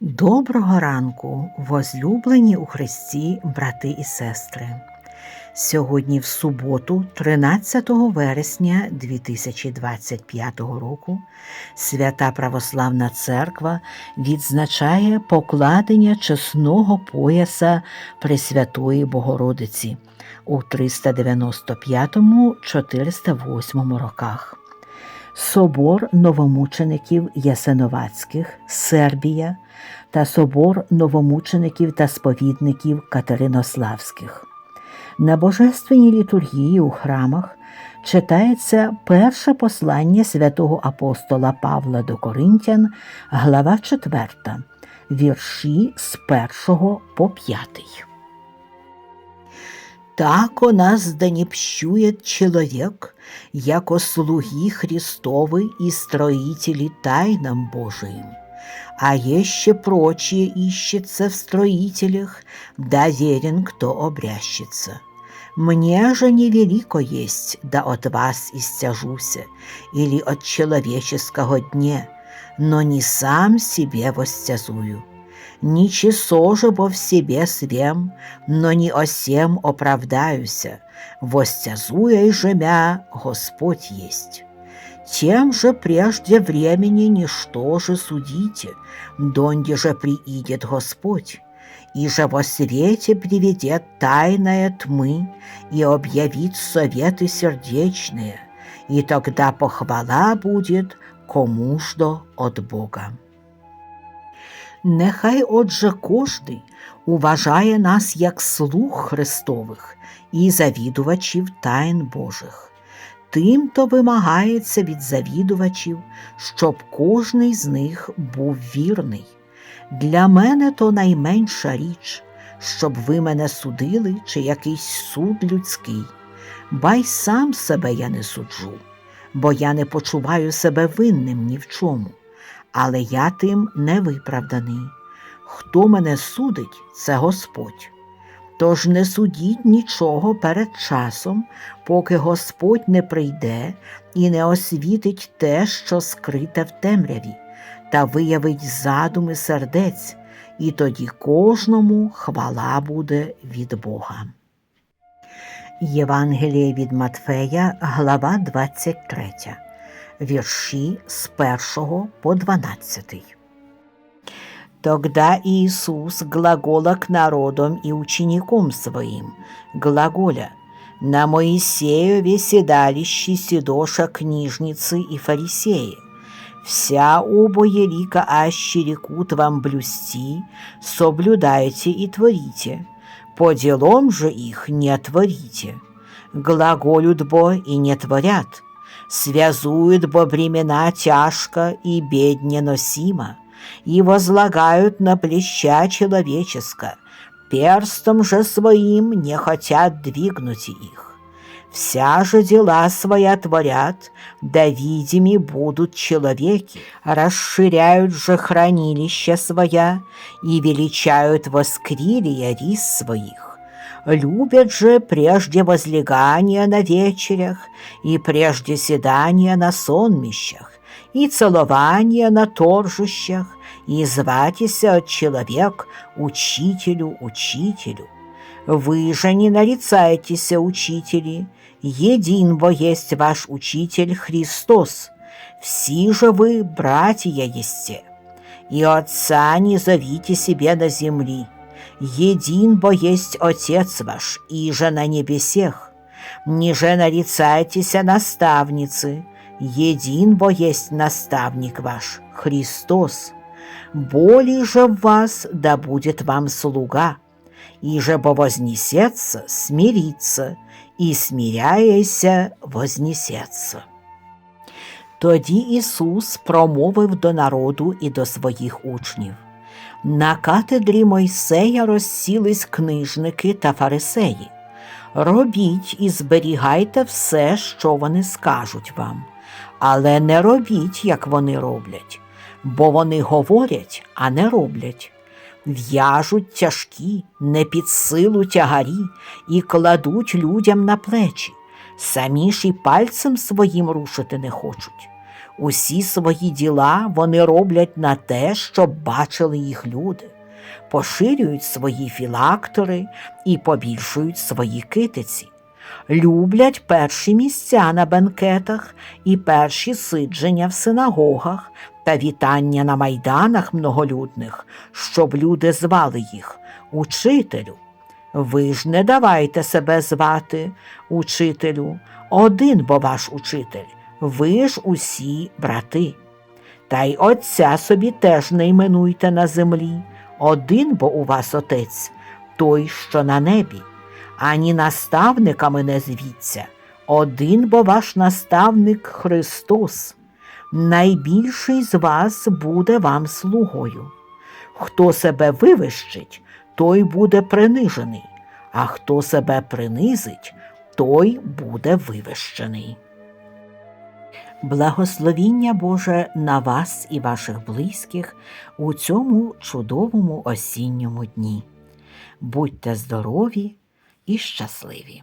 Доброго ранку, возлюблені у Христі, брати і сестри. Сьогодні в суботу, 13 вересня 2025 року, Свята Православна Церква відзначає покладення чесного пояса Пресвятої Богородиці у 395-408 роках. Собор новомучеників Ясиновацьких, Сербія та собор новомучеників та сповідників Катеринославських. На божественній літургії у храмах читається перше послання святого апостола Павла до Коринтян, глава 4, вірші з 1 по 5. Так о нас да не пщует человек, яко слуги Христовы и строители тайнам Божиим. А еще прочие ищется в строителях, да верен, кто обрящется. Мне же невелико есть, да от вас истяжуся, или от человеческого дне, но не сам себе востязую. Ничего же бо в себе свем, но не о сем оправдаюся, востязуя же мя Господь есть. Тем же прежде времени ничто же судите, донде же приидет Господь, и же во свете приведет тайное тьмы и объявит советы сердечные, и тогда похвала будет кому ждо от Бога. Нехай отже кожний уважає нас як слуг Христових і завідувачів тайн Божих. Тим то вимагається від завідувачів, щоб кожний з них був вірний. Для мене то найменша річ, щоб ви мене судили чи якийсь суд людський, бай сам себе я не суджу, бо я не почуваю себе винним ні в чому але я тим не виправданий. Хто мене судить, це Господь. Тож не судіть нічого перед часом, поки Господь не прийде і не освітить те, що скрите в темряві, та виявить задуми сердець, і тоді кожному хвала буде від Бога. Євангеліє від Матфея, глава 23 вірші з 1 по 12. Тогда Иисус глагола к народам и ученикам своим, глаголя, на Моисееве седалище седоша книжницы и фарисеи, вся обое лика аще рекут вам блюсти, соблюдайте и творите, по делам же их не творите, глаголют бо и не творят, связуют бо бремена тяжко и бедне носимо, и возлагают на плеща человеческо, перстом же своим не хотят двигнуть их. Вся же дела своя творят, да видими будут человеки, расширяют же хранилища своя и величают воскрилия рис своих любят же прежде возлегания на вечерях и прежде седания на сонмищах, и целования на торжищах, и зватися от человек учителю учителю. Вы же не нарицаетесь, учители, един во есть ваш учитель Христос, все же вы братья есте, и отца не зовите себе на земли, един бо есть Отец ваш, и же на небесех. Ниже нарицайтеся наставницы, един бо есть наставник ваш, Христос. Более же в вас да будет вам слуга, и же бо вознесется, смирится, и смиряяся, вознесется. Тоді Ісус промовив до народу і до своїх учнів. На катедрі Мойсея розсілись книжники та фарисеї. Робіть і зберігайте все, що вони скажуть вам, але не робіть, як вони роблять, бо вони говорять, а не роблять. В'яжуть тяжкі, не під силу тягарі і кладуть людям на плечі, самі ж і пальцем своїм рушити не хочуть. Усі свої діла вони роблять на те, щоб бачили їх люди, поширюють свої філактори і побільшують свої китиці, люблять перші місця на бенкетах і перші сидження в синагогах та вітання на майданах многолюдних, щоб люди звали їх учителю. Ви ж не давайте себе звати учителю, один бо ваш учитель, ви ж усі брати. Та й отця собі теж не іменуйте на землі, один бо у вас отець, той, що на небі, ані наставниками не звіться, один бо ваш наставник Христос. Найбільший з вас буде вам слугою. Хто себе вивищить, той буде принижений, а хто себе принизить, той буде вивищений. Благословіння Боже на вас і ваших близьких у цьому чудовому осінньому дні. Будьте здорові і щасливі!